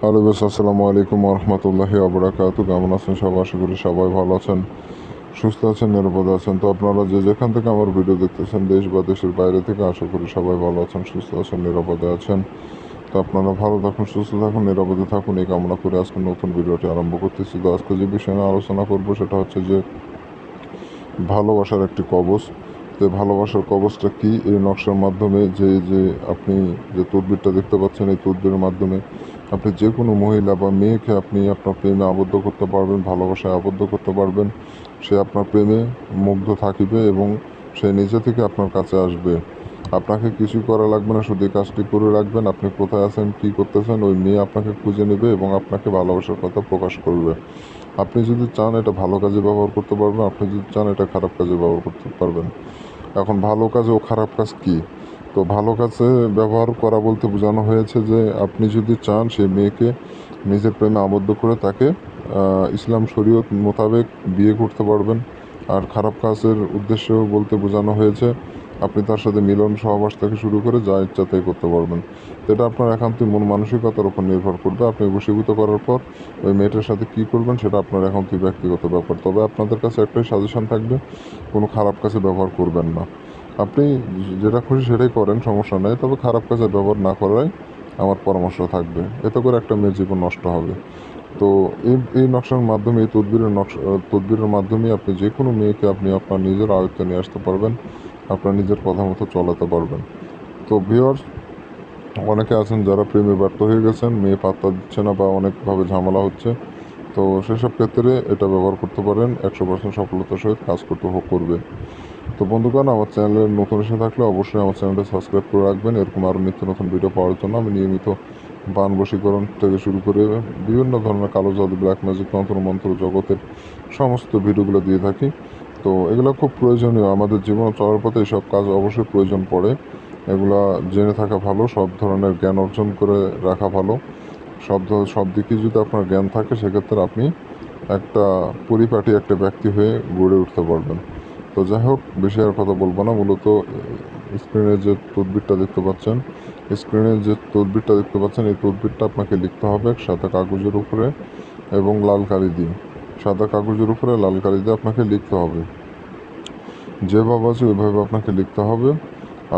Hello বেশ আসসালামু আলাইকুম রহমতুল্লাহি আবরাকাতু কেমন আছেন সবাই? আশা করি সবাই ভালো আছেন, সুস্থ আছেন, নিরাপদে আছেন। তো আপনারা যে যেখান থেকে আমার ভিডিও দেখতেছেন, দেশ বা দেশের বাইরে থেকে, আশা করি সবাই ভালো আছেন, সুস্থ আছেন, নিরাপদে আছেন। তো আপনারা ভালো থাকুন, সুস্থ থাকুন, নিরাপদে থাকুন। এই কামনা করে আজকে নতুন ভিডিওটি আরম্ভ করতেছি। তো আজকে যে বিষয় নিয়ে আলোচনা করব, সেটা হচ্ছে যে ভালোবাসার একটি কবচ। তো ভালোবাসার কবচটা কি? এই নকশার মাধ্যমে যে যে আপনি যে তদবিরটা দেখতে পাচ্ছেন, এই তদবিরের মাধ্যমে আপনি যে কোনো মহিলা বা মেয়েকে আপনি আপনার প্রেমে আবদ্ধ করতে পারবেন, ভালোবাসায় আবদ্ধ করতে পারবেন। সে আপনার প্রেমে মুগ্ধ থাকিবে এবং সে নিজে থেকে আপনার কাছে আসবে। আপনাকে কিছু করা লাগবে না, শুধু কাজটি করে রাখবেন। আপনি কোথায় আছেন, কী করতেছেন, ওই মেয়ে আপনাকে খুঁজে নেবে এবং আপনাকে ভালোবাসার কথা প্রকাশ করবে। আপনি যদি চান এটা ভালো কাজে ব্যবহার করতে পারবেন, আপনি যদি চান এটা খারাপ কাজে ব্যবহার করতে পারবেন। এখন ভালো কাজ ও খারাপ কাজ কি? তো ভালো কাজে ব্যবহার করা বলতে বোঝানো হয়েছে যে আপনি যদি চান সেই মেয়েকে নিজের প্রেমে আবদ্ধ করে তাকে ইসলাম শরীয়ত মোতাবেক বিয়ে করতে পারবেন। আর খারাপ কাজের উদ্দেশ্য বলতে বোঝানো হয়েছে, আপনি তার সাথে মিলন সহবাস থেকে শুরু করে যা ইচ্ছা তাই করতে পারবেন। এটা আপনার একান্তই মন মানসিকতার উপর নির্ভর করবে। আপনি বশীভূত করার পর ওই মেয়েটার সাথে কী করবেন সেটা আপনার একান্তই ব্যক্তিগত ব্যাপার। তবে আপনাদের কাছে একটাই সাজেশন থাকবে, কোনো খারাপ কাজে ব্যবহার করবেন না। আপনি যেটা খুশি সেটাই করেন, সমস্যা নেই। তবে খারাপ কাজে ব্যবহার না করাই আমার পরামর্শ থাকবে। এতে করে একটা মেয়ের জীবন নষ্ট হবে। তো এই এই নকশার মাধ্যমে, এই তদবিরের নকশা, তদবিরের মাধ্যমে আপনি যে কোনো মেয়েকে আপনি আপনার নিজের আয়ত্তে নিয়ে আসতে পারবেন, আপনার নিজের কথা মতো চলাতে পারবেন। তো ভিওর অনেকে আছেন যারা প্রেমে ব্যর্থ হয়ে গেছেন, মেয়ে পাত্তা দিচ্ছে না বা অনেকভাবে ঝামেলা হচ্ছে। তো সেসব ক্ষেত্রে এটা ব্যবহার করতে পারেন, একশো পার্সেন্ট সফলতার সহিত কাজ করতে হোক করবে। তো বন্ধুগণ, আমার চ্যানেলের নতুন এসে থাকলে অবশ্যই আমার চ্যানেলটা সাবস্ক্রাইব করে রাখবেন। এরকম আরও নিত্য নতুন ভিডিও পাওয়ার জন্য আমি নিয়মিত বান বশীকরণ থেকে শুরু করে বিভিন্ন ধরনের কালো জাদু ব্ল্যাক ম্যাজিক তন্ত্র, মন্ত্র জগতের সমস্ত ভিডিওগুলো দিয়ে থাকি। তো এগুলো খুব প্রয়োজনীয়। আমাদের জীবন চলার পথে এসব কাজ অবশ্যই প্রয়োজন পড়ে। এগুলা জেনে থাকা ভালো, সব ধরনের জ্ঞান অর্জন করে রাখা ভালো। সব সব দিকে যদি আপনার জ্ঞান থাকে, সেক্ষেত্রে আপনি একটা পরিপাটি একটা ব্যক্তি হয়ে গড়ে উঠতে পারবেন। তো যাই হোক, বেশি আর কথা বলব না। মূলত স্ক্রিনে যে তদবিরটা দেখতে পাচ্ছেন স্ক্রিনে যে তদবিরটা দেখতে পাচ্ছেন, এই তদবিরটা আপনাকে লিখতে হবে সাদা কাগজের উপরে এবং লাল কালি দিয়ে। সাদা কাগজের উপরে লাল কালি দিয়ে আপনাকে লিখতে হবে। যেভাবে আছে, ওইভাবে আপনাকে লিখতে হবে।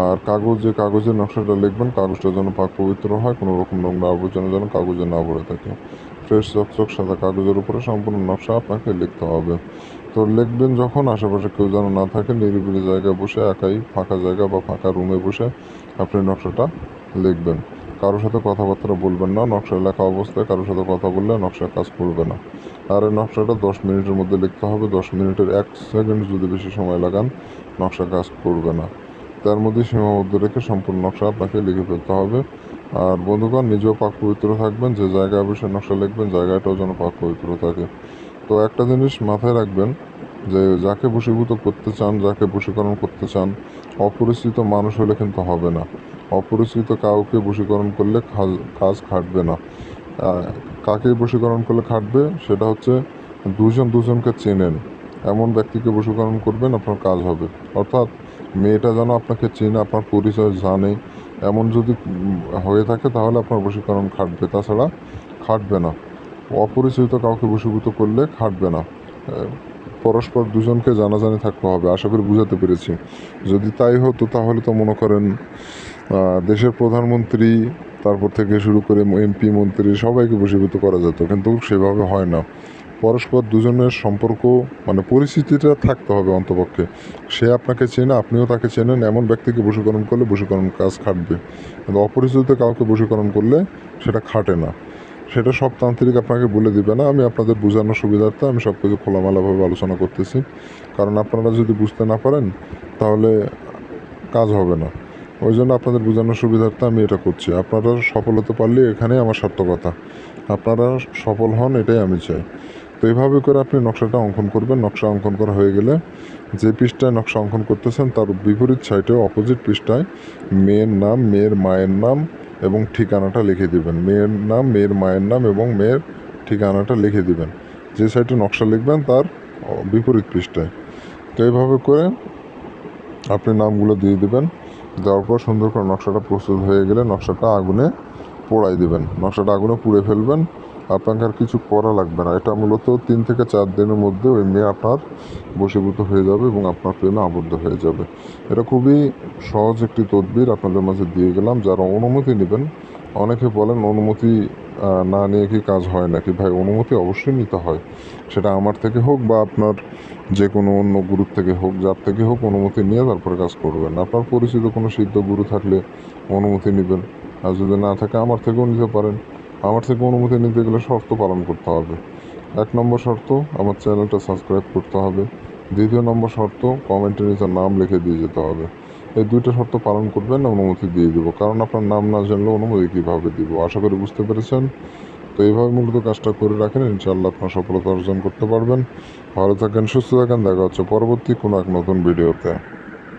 আর কাগজ, যে কাগজের নকশাটা লিখবেন, কাগজটা যেন পাক পবিত্র হয়, কোনো রকম নোংরা আবর্জনা যেন কাগজে না ভরে থাকে। ফ্রেশ চকচক, সাদা কাগজের উপরে সম্পূর্ণ নকশা আপনাকে লিখতে হবে। তো লিখবেন যখন, আশেপাশে কেউ যেন না থাকে নিরিবিলি জায়গায় বসে, একাই ফাঁকা জায়গা বা ফাঁকা রুমে বসে আপনি নকশাটা লিখবেন। কারোর সাথে কথাবার্তা বলবেন না, নকশা লেখা অবস্থায় কারোর সাথে কথা বললে নকশা কাজ করবে না। আর এই নকশাটা দশ মিনিটের মধ্যে লিখতে হবে, দশ মিনিটের এক সেকেন্ড যদি বেশি সময় লাগান, নকশা কাজ করবে না। তার মধ্যে সীমাবদ্ধ রেখে সম্পূর্ণ নকশা আপনাকে লিখে ফেলতে হবে। আর বন্ধুগণ, নিজেও পাক পবিত্র থাকবেন, যে জায়গায় বসে নকশা লিখবেন, জায়গাটাও যেন পাক পবিত্র থাকে। তো একটা জিনিস মাথায় রাখবেন যে যাকে বশীভূত করতে চান, যাকে বশীকরণ করতে চান, অপরিচিত মানুষ হলে কিন্তু হবে না। অপরিচিত কাউকে বশীকরণ করলে কাজ- খাটবে না। কাকে বশীকরণ করলে খাটবে? সেটা হচ্ছে দুজন দুজনকে চেনেন। এমন ব্যক্তিকে বশীকরণ করবেন, আপনার কাজ হবে। অর্থাৎ মেয়েটা যেন আপনাকে চেনে, আপনার পরিচয় জানে। এমন যদি হয়ে থাকে, তাহলে আপনার বশীকরণ খাটবে। তাছাড়া খাটবে না। অপরিচিত কাউকে বশীভূত করলে খাটবে না। পরস্পর দুজনকে জানাজানি থাকতে হবে, আশা করি বুঝাতে পেরেছি। যদি তাই হতো, তাহলে তো মনে করেন দেশের প্রধানমন্ত্রী, তারপর থেকে শুরু করে এমপি, মন্ত্রী, সবাইকে বশীভূত করা যেত, কিন্তু সেভাবে হয় না। পরস্পর দুজনের সম্পর্ক মানে পরিস্থিতিটা থাকতে হবে অন্তপক্ষে। সে আপনাকে চেনে, আপনিও তাকে চেনেন, এমন ব্যক্তিকে বশীকরণ করলে বশীকরণ কাজ খাটবে। কিন্তু অপরিচিত কাউকে বশীকরণ করলে সেটা খাটে না। সেটা সব তান্ত্রিক আপনাকে বলে দিবে না। আমি আপনাদের বোঝানোর সুবিধার্থে আমি সব কিছু খোলামেলাভাবে আলোচনা করতেছি। কারণ আপনারা যদি বুঝতে না পারেন, তাহলে কাজ হবে না। ওই জন্য আপনাদের বোঝানোর সুবিধার্থে আমি এটা করছি। আপনারা সফল হতে পারলে এখানে আমার সার্থকতা। আপনারা সফল হন, এটাই আমি চাই। তো এইভাবে করে আপনি নকশাটা অঙ্কন করবেন। নকশা অঙ্কন করা হয়ে গেলে যে পৃষ্ঠায় নকশা অঙ্কন করতেছেন, তার বিপরীত সাইডে অপোজিট পৃষ্ঠায় মেয়ের নাম, মেয়ের মায়ের নাম এবং ঠিকানাটা লিখে দিবেন। মেয়ের নাম, মেয়ের মায়ের নাম এবং মেয়ের ঠিকানাটা লিখে দিবেন। যে সাইডে নকশা লিখবেন, তার বিপরীত পৃষ্ঠায়। তো এইভাবে করে আপনি নামগুলো দিয়ে দিবেন। দেওয়ার পর সুন্দর করে নকশাটা প্রস্তুত হয়ে গেলে নকশাটা আগুনে পোড়াই দিবেন। নকশাটা আগুনে পুড়ে ফেলবেন। আপনাকে আর কিছু করা লাগবে না। এটা মূলত তিন থেকে চার দিনের মধ্যে ওই মেয়ে আপনার বশীভূত হয়ে যাবে এবং আপনার প্রেমে আবদ্ধ হয়ে যাবে। এটা খুবই সহজ একটি তদবির আপনাদের মাঝে দিয়ে গেলাম, যারা অনুমতি নেবেন, অনেকে বলেন অনুমতি না নিয়ে কি কাজ হয় নাকি? ভাই, অনুমতি অবশ্যই নিতে হয়। সেটা আমার থেকে হোক বা আপনার যে কোনো অন্য গুরুর থেকে হোক, যার থেকে হোক অনুমতি নিয়ে তারপরে কাজ করবেন। আপনার পরিচিত কোনো সিদ্ধ গুরু থাকলে অনুমতি নেবেন, আর যদি না থাকে আমার থেকেও নিতে পারেন। আমার থেকে অনুমতি নিতে গেলে শর্ত পালন করতে হবে। এক নম্বর শর্ত, আমার চ্যানেলটা সাবস্ক্রাইব করতে হবে। দ্বিতীয় নম্বর শর্ত কমেন্টে নিজের নাম লিখে দিয়ে যেতে হবে। এই দুইটা শর্ত পালন করবেন অনুমতি দিয়ে দেবো। কারণ আপনার নাম না জানলে অনুমতি কীভাবে দিব? আশা করি বুঝতে পেরেছেন। তো এইভাবে মূলত কাজটা করে রাখেন, ইনশাআল্লাহ আপনার সফলতা অর্জন করতে পারবেন। ভালো থাকেন, সুস্থ থাকেন, দেখা হচ্ছে পরবর্তী কোনো এক নতুন ভিডিওতে।